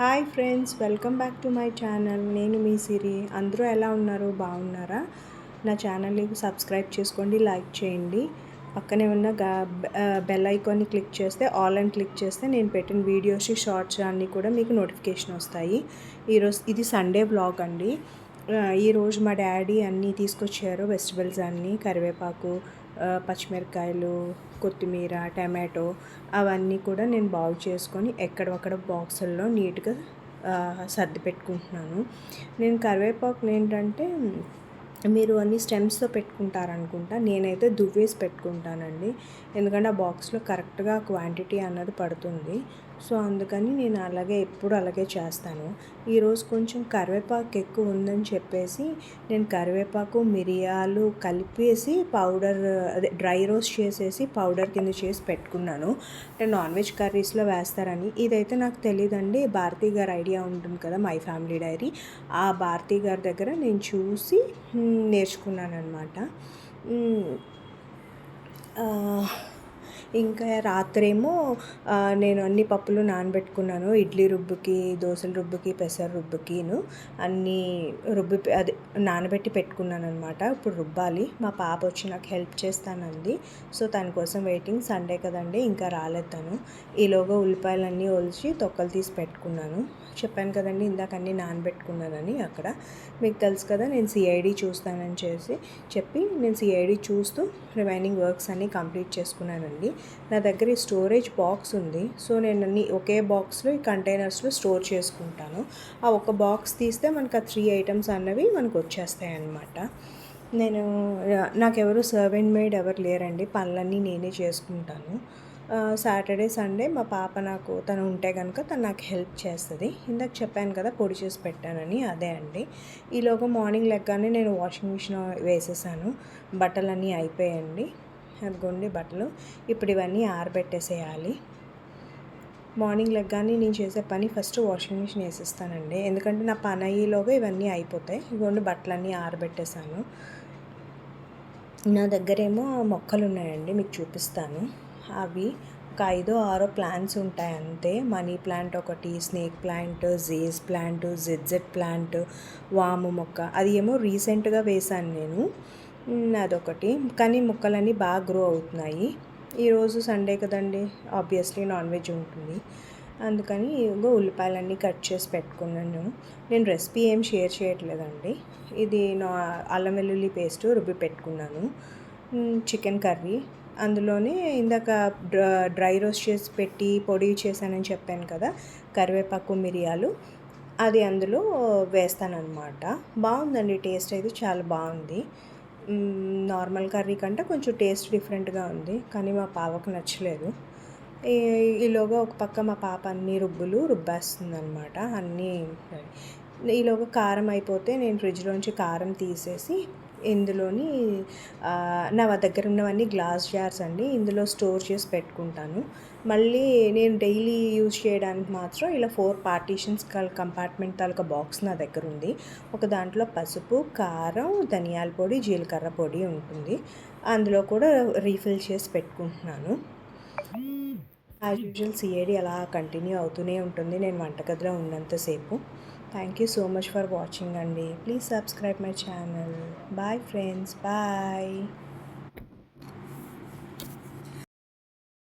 Hi friends welcome back to my channel. నేను మీ సిరి. అందరూ ఎలా ఉన్నారు? బాగున్నారా? నా ఛానల్ని సబ్స్క్రైబ్ చేసుకోండి లైక్ చేయండి. పక్కనే ఉన్న బెల్ ఐకాన్ని క్లిక్ చేస్తే ఆల్ అని క్లిక్ చేస్తే నేను పెట్టిన వీడియోస్ షార్ట్స్ అన్నీ కూడా మీకు నోటిఫికేషన్ వస్తాయి. ఈరోజు ఇది సండే బ్లాగ్ అండి. ఈరోజు మా డాడీ అన్నీ తీసుకొచ్చారు వెజిటబుల్స్ అన్నీ కరివేపాకు పచ్చిమిరకాయలు కొత్తిమీర టమాటో అవన్నీ కూడా నేను బాగు చేసుకొని ఎక్కడొక్కడ బాక్సుల్లో నీట్గా సర్ది పెట్టుకుంటున్నాను. నేను కరివేపాకులు ఏంటంటే మీరు అన్ని స్టెమ్స్తో పెట్టుకుంటారనుకుంటా. నేనైతే దువ్వేసి పెట్టుకుంటానండి. ఎందుకంటే ఆ బాక్స్లో కరెక్ట్గా క్వాంటిటీ అన్నది పడుతుంది. సో అందుకని నేను అలాగే ఎప్పుడు అలాగే చేస్తాను. ఈరోజు కొంచెం కరివేపాకు ఎక్కువ ఉందని చెప్పేసి నేను కరివేపాకు మిరియాలు కలిపేసి పౌడర్ అదే డ్రై రోస్ట్ చేసేసి పౌడర్ కింద చేసి పెట్టుకున్నాను. అంటే నాన్ వెజ్ కర్రీస్లో వేస్తారని. ఇదైతే నాకు తెలియదండి భారతీ గారి ఐడియా ఉంటుంది కదా మై ఫ్యామిలీ డైరీ. ఆ భారతీ గారి దగ్గర నేను చూసి నేర్చుకున్నాను అనమాట ఇంకా రాత్రేమో నేను అన్ని పప్పులు నానబెట్టుకున్నాను. ఇడ్లీ రుబ్బుకి దోశల రుబ్బుకి పెసర రుబ్బుకిను. అన్నీ రుబ్బి అది నానబెట్టి పెట్టుకున్నాను అనమాట ఇప్పుడు రుబ్బాలి. మా పాప వచ్చి నాకు హెల్ప్ చేస్తానంది. సో తన కోసం వెయిటింగ్ సండే కదండి ఇంకా రాలేదు తను. ఈలోగా ఉల్లిపాయలన్నీ ఒలిచి తొక్కలు తీసి పెట్టుకున్నాను. చెప్పాను కదండి ఇందాక అన్నీ నానబెట్టుకున్నానని అక్కడ. మీకు తెలుసు కదా నేను సిఐడి చూస్తానని చేసి చెప్పి నేను సిఐడి చూస్తూ రిమైనింగ్ వర్క్స్ అన్నీ కంప్లీట్ చేసుకున్నానండి. నా దగ్గర ఈ స్టోరేజ్ బాక్స్ ఉంది. సో నేను అన్ని ఒకే బాక్స్లో ఈ కంటైనర్స్లో స్టోర్ చేసుకుంటాను. ఆ ఒక బాక్స్ తీస్తే మనకు ఆ త్రీ ఐటమ్స్ అన్నవి మనకు వచ్చేస్తాయి అన్నమాట. నేను నాకెవరు సర్వెంట్ మేడ్ ఎవరు లేరండి. పనులన్నీ నేనే చేసుకుంటాను. సాటర్డే సండే మా పాప నాకు తను ఉంటే కనుక తను నాకు హెల్ప్ చేస్తుంది. ఇందాక చెప్పాను కదా పొడి చేసి పెట్టానని అదే అండి. ఈలోగా మార్నింగ్ లెగ్గానే నేను వాషింగ్ మిషన్ వేసేసాను. బట్టలన్నీ అయిపోయాయండి. అదిగోండి బట్టలు. ఇప్పుడు ఇవన్నీ ఆరబెట్టేసేయాలి. మార్నింగ్ లెగ్గానే నేను చేసే పని ఫస్ట్ వాషింగ్ మిషన్ వేసేస్తానండి. ఎందుకంటే నా పని అయ్యేలోగా ఇవన్నీ అయిపోతాయి. ఇవన్నీ బట్టలన్నీ ఆరబెట్టేశాను. నా దగ్గరేమో మొక్కలు ఉన్నాయండి మీకు చూపిస్తాను. అవి ఒక ఐదో ఆరో ప్లాంట్స్ ఉంటాయి అంతే. మనీ ప్లాంట్ ఒకటి snake plant jade plant ZZ plant వాము మొక్క. అది ఏమో రీసెంట్గా వేశాను నేను. అదొకటి. కానీ మొక్కలన్నీ బాగా గ్రో అవుతున్నాయి. ఈరోజు సండే కదండి ఆబ్వియస్లీ నాన్ వెజ్ ఉంటుంది. అందుకని ఇగో ఉల్లిపాయలన్నీ కట్ చేసి పెట్టుకున్నాను. నేను రెసిపీ ఏం షేర్ చేయట్లేదండి. ఇది నా అల్లం వెల్లుల్లి పేస్ట్ రుబ్బి పెట్టుకున్నాను. Chicken curry. అందులోనే ఇందాక డ్రై రోస్ట్ చేసి పెట్టి పొడి చేశానని చెప్పాను కదా కరివేపాకు మిరియాలు. అది అందులో వేస్తానన్నమాట. బాగుందండి టేస్ట్ అయితే చాలా బాగుంది. నార్మల్ కర్రీ కంటే కొంచెం టేస్ట్ డిఫరెంట్గా ఉంది. కానీ మా పాపకు నచ్చలేదు. ఈలోగా ఒక పక్క మా పాప అన్ని రుబ్బులు రుబ్బేస్తుంది అనమాట అన్నీ ఈలోగా కారం అయిపోతే నేను ఫ్రిడ్జ్లోంచి కారం తీసేసి ఇందులోని నా దగ్గర ఉన్నవన్నీ గ్లాస్ జార్స్ అండి. ఇందులో స్టోర్ చేసి పెట్టుకుంటాను. మళ్ళీ నేను డైలీ యూజ్ చేయడానికి మాత్రం ఇలా ఫోర్ పార్టీషన్స్ కంపార్ట్మెంట్ తాలూకా బాక్స్ నా దగ్గర ఉంది. ఒక దాంట్లో పసుపు కారం ధనియాల పొడి జీలకర్ర పొడి ఉంటుంది. అందులో కూడా రీఫిల్ చేసి పెట్టుకుంటున్నాను. యాజ్ యూజువల్ సిఏడి అలా కంటిన్యూ అవుతూనే ఉంటుంది. నేను వంటగదిలో ఉన్నంతసేపు thank you so much for watching అండి please subscribe my channel bye friends bye